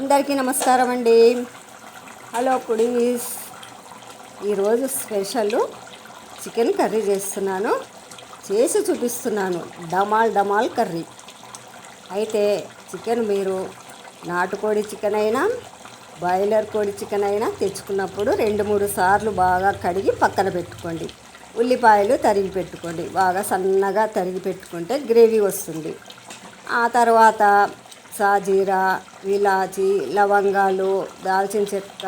అందరికీ నమస్కారం అండి. Hello foodies. ఈరోజు స్పెషల్ చికెన్ కర్రీ చేస్తున్నాను. చేసి చూపిస్తున్నాను. డమాల్ డమాల్ కర్రీ. అయితే చికెన్ మీరు నాటుకోడి చికెన్ అయినా బాయిలర్ కోడి చికెన్ అయినా తెచ్చుకున్నప్పుడు రెండు మూడు సార్లు బాగా కడిగి పక్కన పెట్టుకోండి. ఉల్లిపాయలు తరిగి పెట్టుకోండి. బాగా సన్నగా తరిగి పెట్టుకుంటే గ్రేవీ వస్తుంది. ఆ తర్వాత సాజీరా ఇలాచి లవంగాలు దాల్చిన చెక్క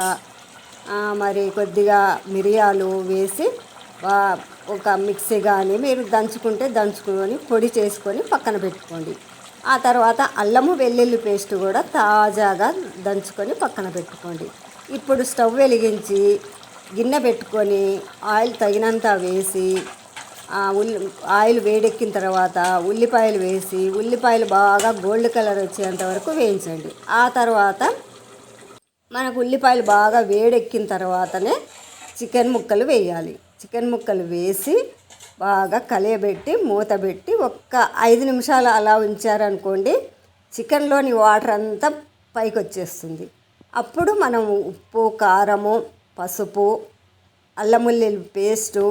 మరి కొద్దిగా మిరియాలు వేసి ఒక మిక్సీ కానీ మీరు దంచుకుంటే దంచుకొని పొడి చేసుకొని పక్కన పెట్టుకోండి. ఆ తర్వాత అల్లము వెల్లుల్లి పేస్ట్ కూడా తాజాగా దంచుకొని పక్కన పెట్టుకోండి. ఇప్పుడు స్టవ్ వెలిగించి గిన్నె పెట్టుకొని ఆయిల్ తగినంత వేసి ఉల్లి ఆయిల్ వేడెక్కిన తర్వాత ఉల్లిపాయలు వేసి ఉల్లిపాయలు బాగా గోల్డ్ కలర్ వచ్చేంత వరకు వేయించండి. ఆ తర్వాత మనకు ఉల్లిపాయలు బాగా వేడెక్కిన తర్వాతనే చికెన్ ముక్కలు వేయాలి. చికెన్ ముక్కలు వేసి బాగా కలియబెట్టి మూత పెట్టి ఒక్క ఐదు నిమిషాలు అలా ఉంచారనుకోండి చికెన్లోని వాటర్ అంతా పైకి వచ్చేస్తుంది. అప్పుడు మనం ఉప్పు కారము పసుపు అల్లముల్లి పేస్టు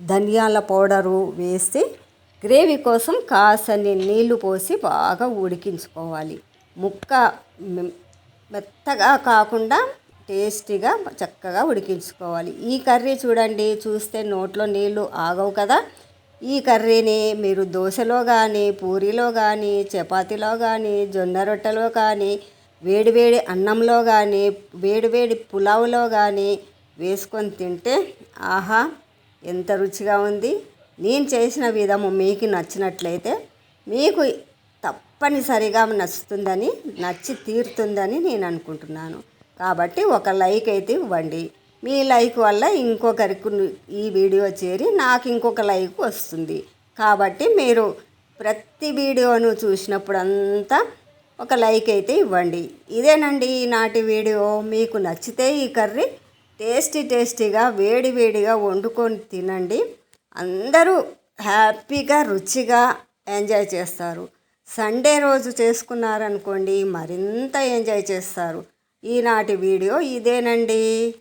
ధనియాల పౌడరు వేసి గ్రేవీ కోసం కాసని నీళ్ళు పోసి బాగా ఉడికించుకోవాలి. ముక్క మె- మెత్తగా కాకుండా టేస్టీగా చక్కగా ఉడికించుకోవాలి. ఈ కర్రీ చూడండి చూస్తే నోట్లో నీళ్ళు ఆగవు కదా. ఈ కర్రీని మీరు దోశలో కానీ పూరీలో కానీ చపాతీలో కానీ జొన్న రొట్టెలో కానీ వేడివేడి అన్నంలో కానీ వేడివేడి పులావులో కానీ వేసుకొని తింటే ఆహా ఎంత రుచిగా ఉంది. నేను చేసిన విధము మీకు నచ్చినట్లయితే మీకు తప్పనిసరిగా నచ్చుతుందని నచ్చి తీరుతుందని నేను అనుకుంటున్నాను. కాబట్టి ఒక లైక్ అయితే ఇవ్వండి. మీ లైక్ వల్ల ఇంకొకరికి ఈ వీడియో చేరి నాకు ఇంకొక లైక్ వస్తుంది. కాబట్టి మీరు ప్రతి వీడియోను చూసినప్పుడంతా ఒక లైక్ అయితే ఇవ్వండి. ఇదేనండి ఈనాటి వీడియో. మీకు నచ్చితే ఈ కర్రీ టేస్టీ టేస్టీగా వేడివేడిగా వండుకొని తినండి. అందరూ హ్యాపీగా రుచిగా ఎంజాయ్ చేస్తారు. సండే రోజు చేసుకున్నారనుకోండి మరింత ఎంజాయ్ చేస్తారు. ఈనాటి వీడియో ఇదేనండి.